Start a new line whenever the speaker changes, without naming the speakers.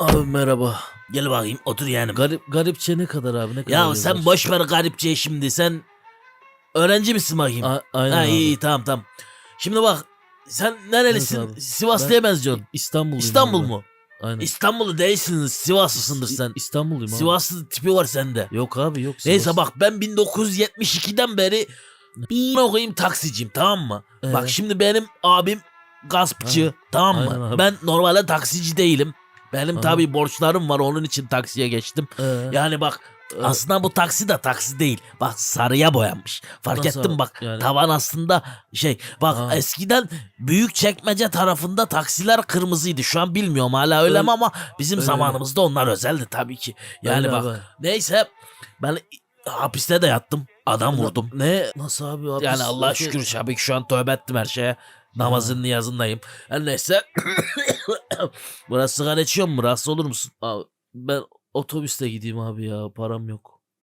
Abi merhaba.
Gel bakayım otur yeğenim.
Garip garipçe ne kadar abi ne kadar?
Ya sen boş ver garipçe şimdi sen öğrenci misin bakayım?
A- aynen
ha,
abi.
iyi tamam tamam. Şimdi bak sen nerelisin?
Evet abi.
Sivaslı'ya benziyorsun.
İstanbulluyum
İstanbul
abi.
mu?
Aynen.
İstanbullu değilsin Sivaslısındır
İ-
sen.
İstanbulluyum abi.
Sivaslı tipi var sende.
Yok abi yok.
Neyse
Sivas.
bak ben 1972'den beri bir okuyayım taksiciyim tamam mı?
Ee?
Bak şimdi benim abim gaspçı
Ha,
tamam
aynen
mı?
abi.
Ben normalde taksici değilim. Benim tabii borçlarım var onun için taksiye geçtim.
Ee,
Yani bak
e,
aslında bu taksi de taksi değil. Bak sarıya boyanmış. Fark
Nasıl
ettin
abi?
bak
Yani-
tavan aslında şey bak
Ha.
eskiden büyük çekmece tarafında taksiler kırmızıydı. Şu an bilmiyorum hala öyle
Öyle-
mi ama bizim
öyle.
zamanımızda onlar özeldi tabii ki. Yani
öyle
bak
abi.
neyse ben hapiste de yattım. Adam vurdum.
Ne? Nasıl abi? Hapis-
Yani Allah'a şükür tabii ki şu an tövbe ettim her şeye. Namazın niyazındayım. Her neyse. Burası sigara içiyor mu? Rahatsız olur musun?
Abi, ben otobüste gideyim abi ya param yok.